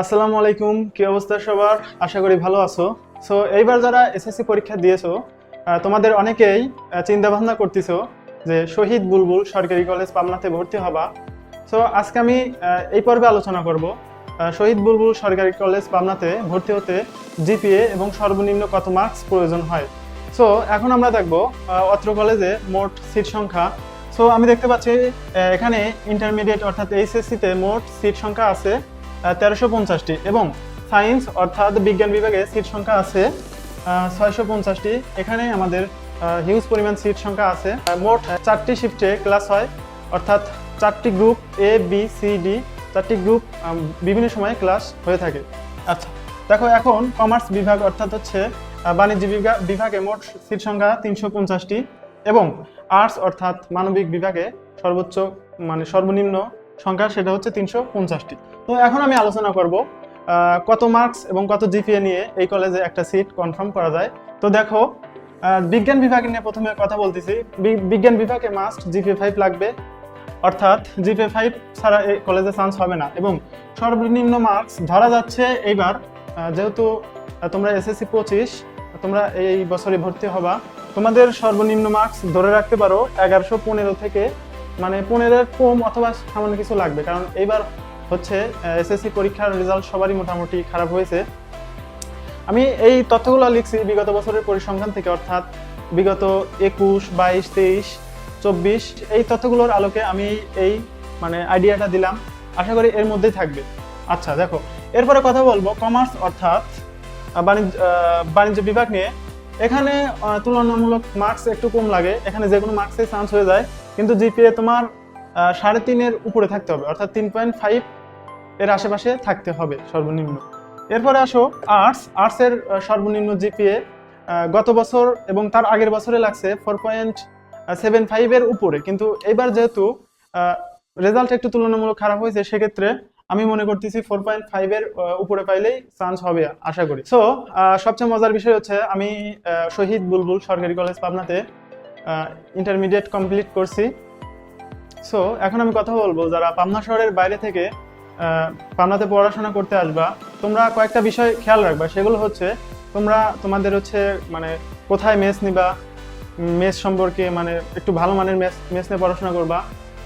আসসালামু আলাইকুম, কি অবস্থা সবার? আশা করি ভালো আছো। সো এইবার যারা এসএসসি পরীক্ষা দিয়েছ তোমাদের অনেকেই চিন্তা ভাবনা করতেছো যে শহীদ বুলবুল সরকারি কলেজ পাবনাতে ভর্তি হবা। সো আজকে আমি এই পর্বে আলোচনা করব শহীদ বুলবুল সরকারি কলেজ পাবনাতে ভর্তি হতে জিপিএ এবং সর্বনিম্ন কত মার্কস প্রয়োজন হয়। সো এখন আমরা দেখব অত্র কলেজে মোট সিট সংখ্যা। সো আমি দেখতে পাচ্ছি এখানে ইন্টারমিডিয়েট অর্থাৎ এইচএসসিতে মোট সিট সংখ্যা আছে তেরোশো পঞ্চাশটি এবং সায়েন্স অর্থাৎ বিজ্ঞান বিভাগে সিট সংখ্যা আছে ছয়শো পঞ্চাশটি। এখানে আমাদের হিউজ পরিমাণ সিট সংখ্যা আছে। মোট চারটি শিফটে ক্লাস হয়, অর্থাৎ চারটি group A B C D চারটি গ্রুপ বিভিন্ন সময়ে ক্লাস হয়ে থাকে। আচ্ছা দেখো এখন কমার্স বিভাগ অর্থাৎ হচ্ছে বাণিজ্য বিভাগে মোট সিট সংখ্যা তিনশো পঞ্চাশটি এবং আর্টস অর্থাৎ মানবিক বিভাগে সর্বোচ্চ মানে সর্বনিম্ন সংখ্যা সেটা হচ্ছে তিনশো পঞ্চাশটি। তো এখন আমি আলোচনা করব কত মার্কস এবং কত জিপিএ নিয়ে এই কলেজে একটা সিট কনফার্ম করা যায়। তো দেখো বিজ্ঞান বিভাগ নিয়ে প্রথমে কথা বলতেছি। বিজ্ঞান বিভাগে মাস্ট জিপিএ ফাইভ লাগবে। অর্থাৎ জিপিএ ফাইভ ছাড়া এই কলেজে চান্স হবে না। এবং সর্বনিম্ন মার্কস ধরা যাচ্ছে এইবার যেহেতু তোমরা এসএসসি পঁচিশ, তোমরা এই বছরে ভর্তি হবা। তোমাদের সর্বনিম্ন মার্কস ধরে রাখতে পারো এগারোশো পনেরো থেকে মানে পনেরোর কম অথবা সামান্য কিছু লাগবে। কারণ এইবার হচ্ছে এসএসসি পরীক্ষার রেজাল্ট সবারই মোটামুটি খারাপ হয়েছে। আমি এই তথ্যগুলো লিখছি বিগত বছরের পরিসংখ্যান থেকে, অর্থাৎ বিগত একুশ, বাইশ, তেইশ, চব্বিশ, এই তথ্যগুলোর আলোকে আমি এই মানে আইডিয়াটা দিলাম। আশা করি এর মধ্যেই থাকবে। আচ্ছা দেখো, এরপরে কথা বলব কমার্স অর্থাৎ বাণিজ্য বাণিজ্য বিভাগ নিয়ে। এখানে তুলনামূলক মার্কস একটু কম লাগে। এখানে যে কোনো মার্কসে চান্স হয়ে যায়। কিন্তু জিপিএ তোমার সাড়ে তিনের উপরে থাকতে হবে, অর্থাৎ তিন পয়েন্ট ফাইভ এর আশেপাশে থাকতে হবে সর্বনিম্ন। এরপরে আসো আর্টস, আর্টসের সর্বনিম্ন জিপিএ গত বছর এবং তার আগের বছরে লাগছে ফোর পয়েন্ট সেভেন ফাইভের উপরে। কিন্তু এবার যেহেতু রেজাল্ট একটু তুলনামূলক খারাপ হয়েছে, সেক্ষেত্রে আমি মনে করতেছি ফোর পয়েন্ট ফাইভের উপরে পাইলেই চান্স হবে, আশা করি। সো সবচেয়ে মজার বিষয় হচ্ছে আমি শহীদ বুলবুল সরকারি কলেজ পাবনাতে ইন্টারমিডিয়েট কমপ্লিট করছি। সো এখন আমি কথা বলব, যারা পাবনা শহরের বাইরে থেকে পাবনাতে পড়াশোনা করতে আসবা, তোমরা কয়েকটা বিষয় খেয়াল রাখবা। সেগুলো হচ্ছে, তোমরা তোমাদের হচ্ছে মানে কোথায় মেস নিবা মেস সম্পর্কে মানে একটু ভালো মানের মেস মেস নিয়ে পড়াশোনা করবা।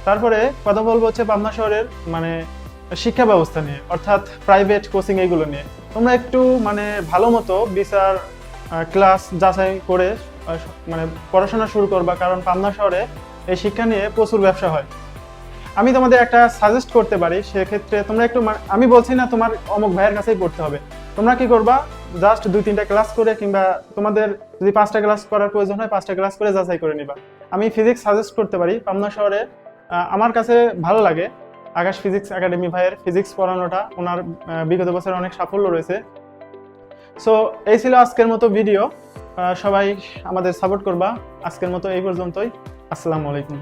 তারপরে কথা বলব হচ্ছে পাবনা শহরের মানে শিক্ষা ব্যবস্থা নিয়ে, অর্থাৎ প্রাইভেট কোচিং এগুলো নিয়ে। তোমরা একটু মানে ভালো মতো বিচার ক্লাস যাচাই করে মানে পড়াশোনা শুরু করবা, কারণ পাবনা শহরে এই শিক্ষা নিয়ে প্রচুর ব্যবসা হয়। আমি তোমাদের একটা সাজেস্ট করতে পারি, সেক্ষেত্রে তোমরা একটু আমি বলছি না তোমার অমুক ভাইয়ের কাছেই পড়তে হবে। তোমরা কি করবা জাস্ট দুই তিনটা ক্লাস করে কিংবা তোমাদের যদি পাঁচটা ক্লাস করার প্রয়োজন হয়, পাঁচটা ক্লাস করে যাচাই করে নিবা। আমি ফিজিক্স সাজেস্ট করতে পারি, পাবনা শহরে আমার কাছে ভালো লাগে। আকাশ ফিজিক্স একাডেমি ভাইয়ের ফিজিক্স পড়ানোটা, ওনার বিগত বছরে অনেক সাফল্য রয়েছে। সো এই ছিল আজকের মতো ভিডিও সবাই আমাদের সাপোর্ট করবা। আজকের মতো এই পর্যন্তই। আসসালামু আলাইকুম।